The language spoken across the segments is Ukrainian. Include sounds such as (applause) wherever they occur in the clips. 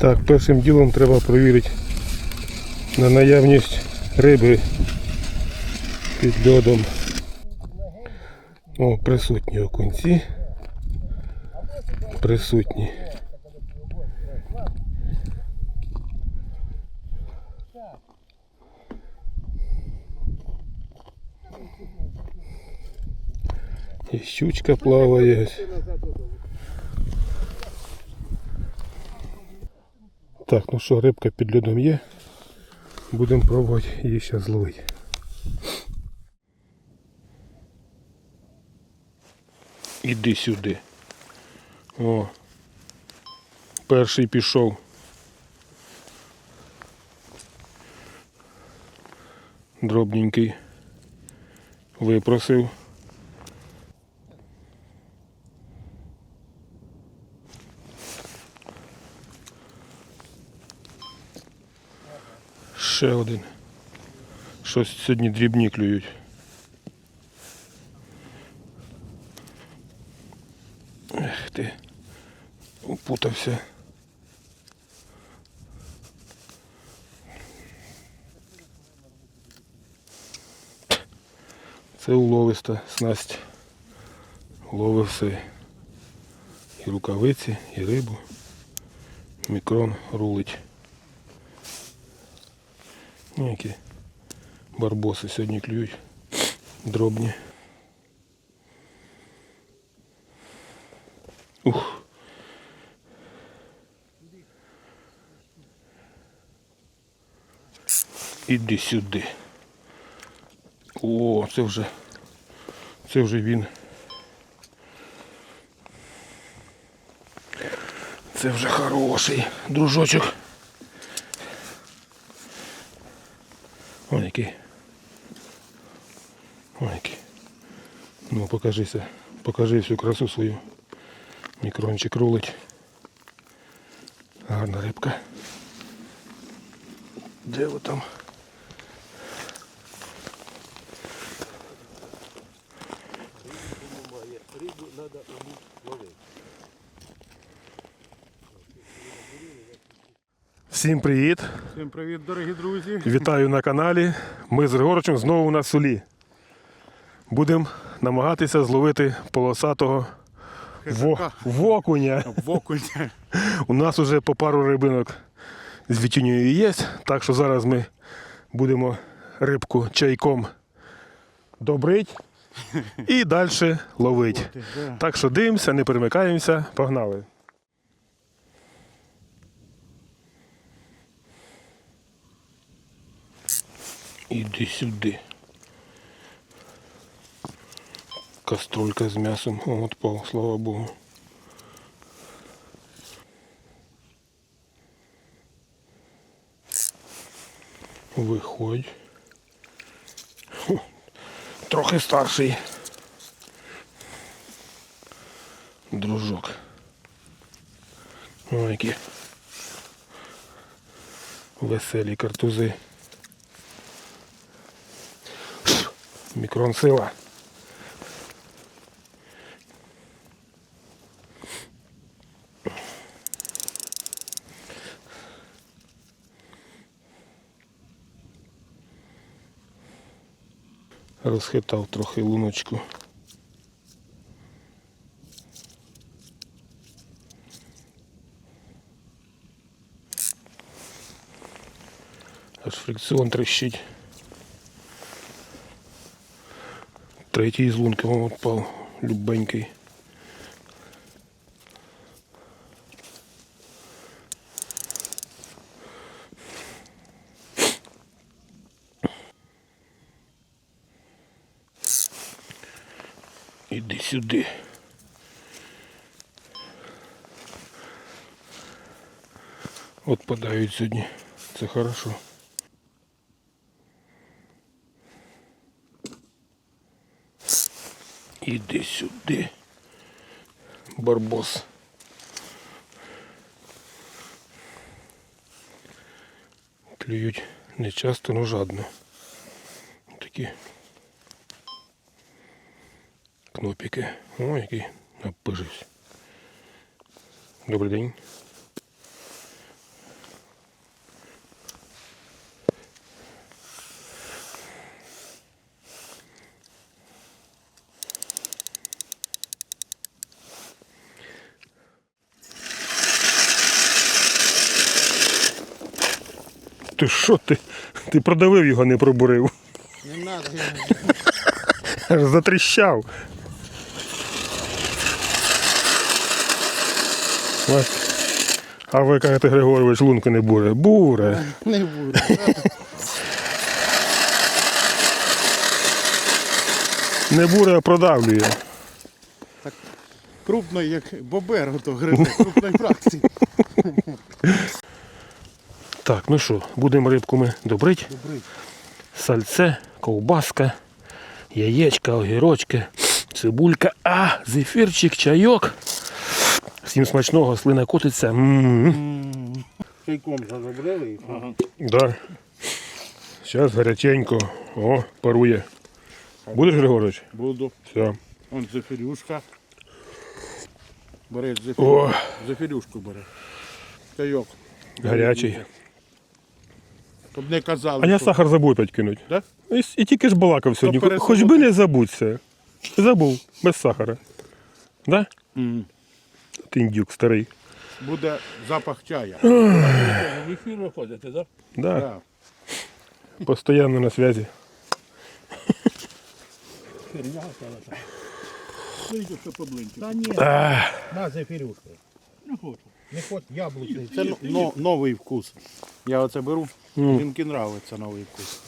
Так, першим ділом треба перевірити на наявність риби під льодом. О, присутні окунці. Присутні. І щучка плаває. Так, ну що, рибка під льодом є. Будемо пробувати її зараз зловити. Іди сюди. О. Перший пішов. Дробненький. Випросив. Ще один. Щось сьогодні дрібні клюють. Ех ти. Упутався. Це уловиста снасть. Ловив все. І рукавиці, і рибу. Мікрон рулить. Ну, які барбоси сьогодні клюють. Дробні. Ух. Іди сюди. О, це вже. Це вже він. Це вже хороший дружочок. Який. Ой. Ну, покажися. Покажи всю красу свою. Мікрончик рулить. Гарна рибка. Де ви там? Всім привіт! Всім привіт, дорогі друзі. Вітаю на каналі. Ми з Григоричем знову на солі. Будемо намагатися зловити полосатого во... Хижака. вокуня. У нас вже по пару рибинок з вітюнею є, так що зараз ми будемо рибку чайком добрить і далі ловити. Так що дивимося, не перемикаємося, погнали. Іди сюди. Каструлька з м'ясом. О, отпав, слава Богу. Виходь. Ху, Трохи старший. Дружок. Ой, які веселі картузи. Мікрон сила. Розхитав трохи луночку. Аж фрикціон трещить. Третій з лунки вон впав, любенький. Іди сюди. От подають сьогодні. Це хорошо. Іди сюди. Барбос. Клюють не часто, но жадно. Такі кнопики. О, який напижився. Добрий день. Ти що ти? Ти продавив його, не пробурив. Не надо, я Аж затріщав. А ви кажете, Григорович, лунка не буре. Буре. не буду. Не буре, а продавлює. Крупно, як бобер, ото гризе, крупної фракції. Так, ну що, будемо рибку ми добрити. Добрий. Сальце, ковбаска, яєчка, огірочки, цибулька, а, зефірчик, чайок. Всім смачного, слина котиться. Чайком зазабрили. Ага. Да. Зараз гаряченько. О, парує. Будеш, Григорович? Буду. Все. Он зефірюшка. Бери О. зефірюшку. Зефірюшку бери. Чайок. Гарячий. Щоб не казали, А я що- сахар забув опять кинуть. Да? І, і тільки ж балакав сьогодні. перед Хоч би не забудься. Забув, без сахара. Да? М. Ти індюк старий. Буде запах чая. В ефір виходите, так? Да. Да. Постоянно на зв'язі. Херня стала що поблинки. Та ні, А, На зефірюшку. не хочу. Не хоч яблучний. Це но- новий вкус. Я оце беру. М. Жінки нравиться новий вкус.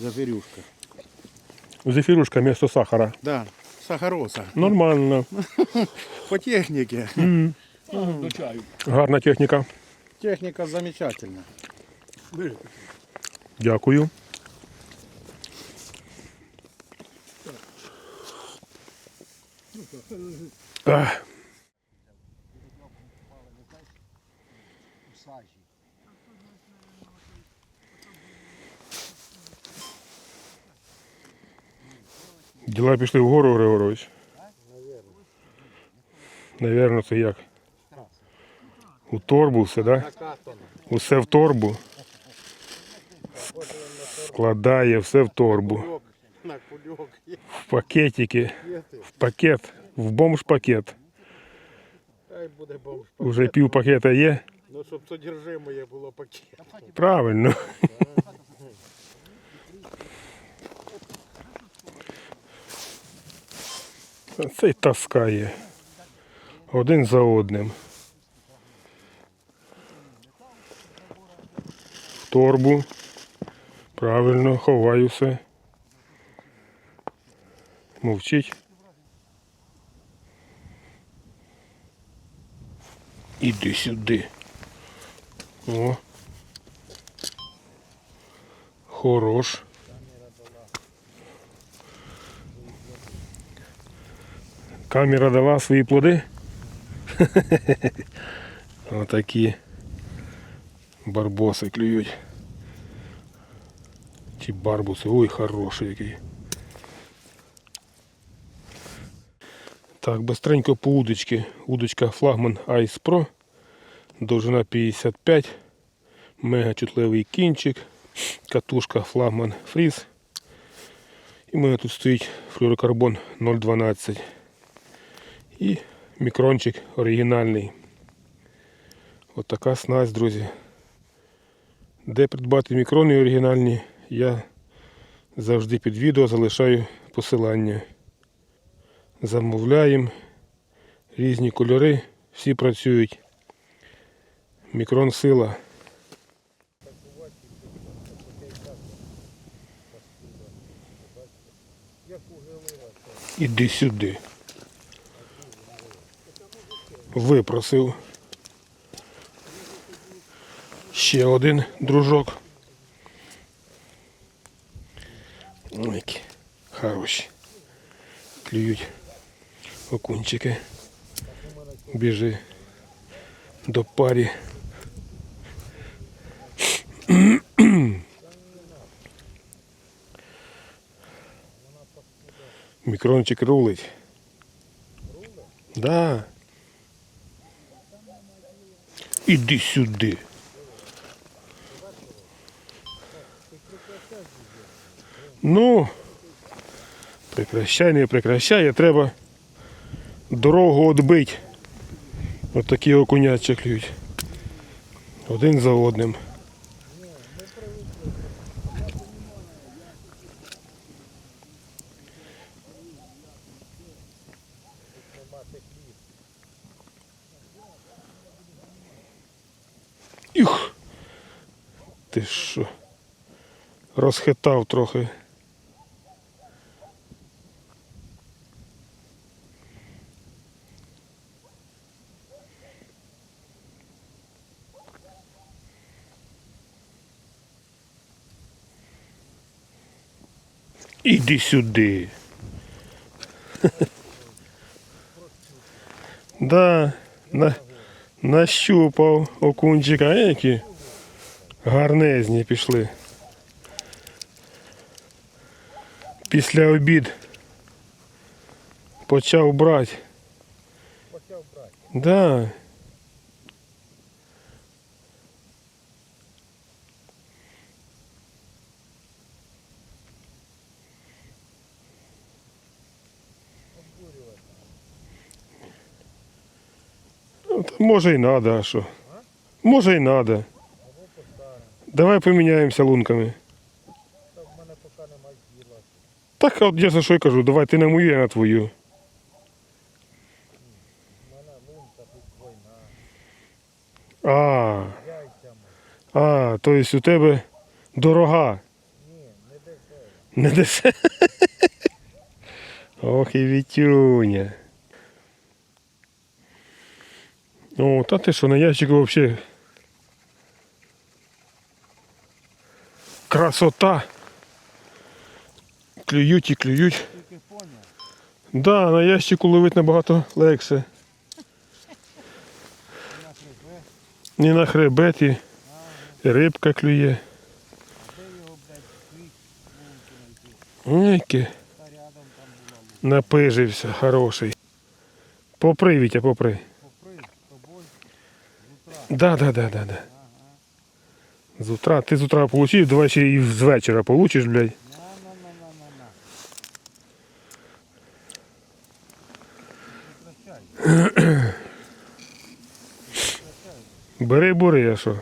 Зефірюшка. зефірушка вместо сахара. Да. Сахароса. Нормально. (laughs) По техніці. До чаю. Гарна техніка. Техніка замечательна. Бери. Дякую. Ах. Діла пішли вгору, Григорович. Навірно, це як? У торбу все, так? Да? Усе в торбу. Складає все в торбу. В пакетики. В пакет. В бомж. Уже пів пакета є. Ну, щоб содержимое було пакет. Правильно. Цей таскає. Один за одним. В торбу. Правильно, ховаю все. Мовчить. Іди сюди. О. Хорош. Камера дала свої плоди. (laughs) Отакі барбоси клюють. Ті барбуси. Ой, хороший який. Так, быстренько по удочці. Удочка флагман Ice Pro. Довжина 55. Мега чутливий кінчик. Катушка флагман фріз. І в мене тут стоїть флюорокарбон 012. І мікрончик оригінальний. От така снасть, друзі. Де придбати мікрони оригінальні, я завжди під відео залишаю посилання. Замовляємо різні кольори, всі працюють. Мікрон сила. Іди сюди. Випросив. Ще один дружок. Ой, які хороші. Клюють окунчики. Біжи до парі. Мікрончик рулить. Да. Іди сюди. Ну, прикращай, не прикращай, треба дорогу відбити. Ось такі окунячі клюють. Один за одним. Ні, Мати кліп. Юх. Ти що? Розхитав трохи. Іди сюди. (laughs) Да, на, нащупав окунчика, а які гарнезні пішли. Після обід почав брати. Почав брати. Да. Може і надо, а що? Може і надо. Давай поміняємося лунками. Так от я за що й кажу, давай ти на мою, я на твою. А, а, то есть у тебе дорога. Ні, не дешево. Не дешево. (laughs) Ох і Вітюня. О, та ти що, на ящику взагалі. Красота. Клюють і клюють. Да, на ящику ловить набагато легше. Не на хребеті. Рибка клює. лунка. напижився, хороший. Попри, Вітя, попри. Попри, з тобою, з утра. Да, да, да, да, да. З утра. Ти з утра получив, давай ще і з вечора получиш, блядь. (clears throat) Бери бури, а що?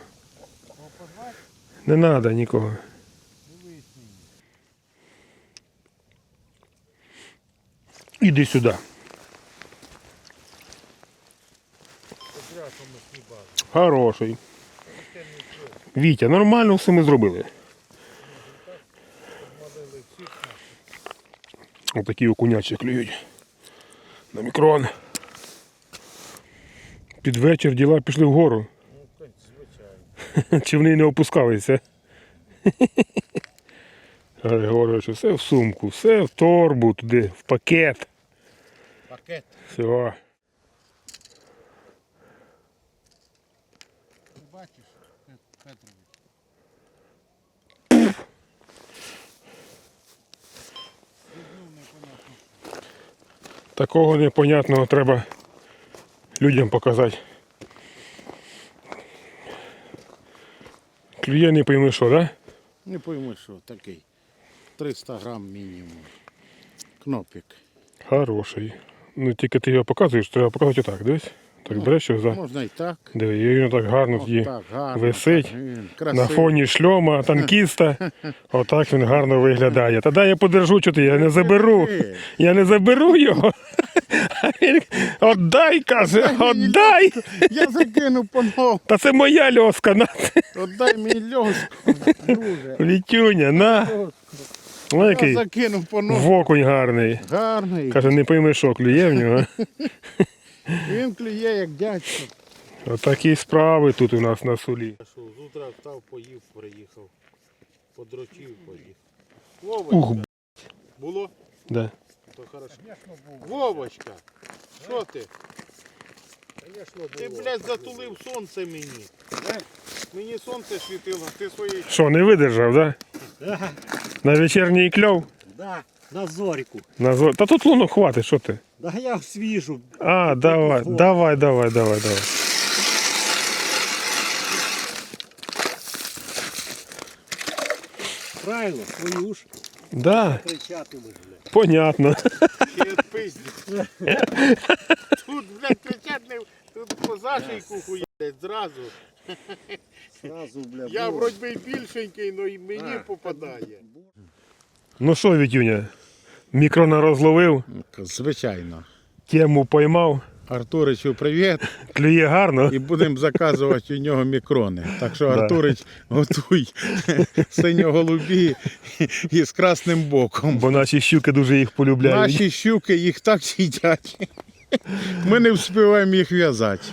Не треба нікого. Іди сюди. Хороший. Вітя, нормально все ми зробили. Отакі окунячі клюють. На мікрон. Під вечір діла пішли вгору. Ну, звичайно. Чи вони не опускалися? Григорович, все в сумку, все в торбу туди, в пакет. Пакет. Все. Бачиш, Петрович? Такого непонятного треба людям показати. Клює не пойми що, да? Не пойми, що такий. 300 грам мінімум. Кнопик. Хороший. Ну тільки ти його показуєш, треба показувати отак, дивись. Так береш його за. Можна і так. Диви, і він так гарно тоді так, гарно. висить так, на фоні шльома, танкіста. (laughs) Отак він гарно виглядає. Та дай я подержу, що ти, я не заберу. Я не заберу його. (laughs) Отдай, каже, отдай. Я закину по нову. Та це моя льоска. На. Отдай мені льоску, друже. Вітюня, на. Ой, Я який закину по нову. вокунь гарний. Гарний. Каже, не пойми, що клює в нього. (laughs) Він клює, як дядько. Отакі справи тут у нас на сулі. З утра встав, поїв, приїхав. Подрочив, поїхав. Ух, Вовочка. Було? да. То хорошо. Вовочка, що ти? Ти, блядь, затулив сонце мені. Мені сонце світило, ти своєї Що, не видержав, да? На вечірній кльов? Да, на зоріку. На зо- Та тут лунок хватить, що ти? Да я свіжу. А, давай, давай, давай, давай, давай. Правильно, свою ж Да, кричатимеш, бля. понятно. ще пиздиш. Тут, блядь, кричать не... Тут по зашийку хуїть зразу. Сразу, бля. Я бу- вроді би і більшенький, але і мені А, попадає. Ну що, Вітюня, Мікрона розловив? Звичайно. Тему поймав, Артуричу, привіт. клює гарно. І будемо заказувати у нього мікрони. Так що, Артурич, готуй синьо-голубі і з красним боком. Бо наші щуки дуже їх полюбляють. Наші щуки їх так їдять. Ми не встигаємо їх в'язати.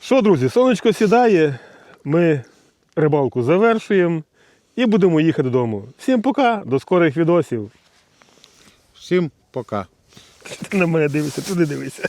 Що, друзі, сонечко сідає, ми рибалку завершуємо і будемо їхати додому. Всім пока, до скорих відосів. Всім пока. Ти на мене дивишся, туди дивися.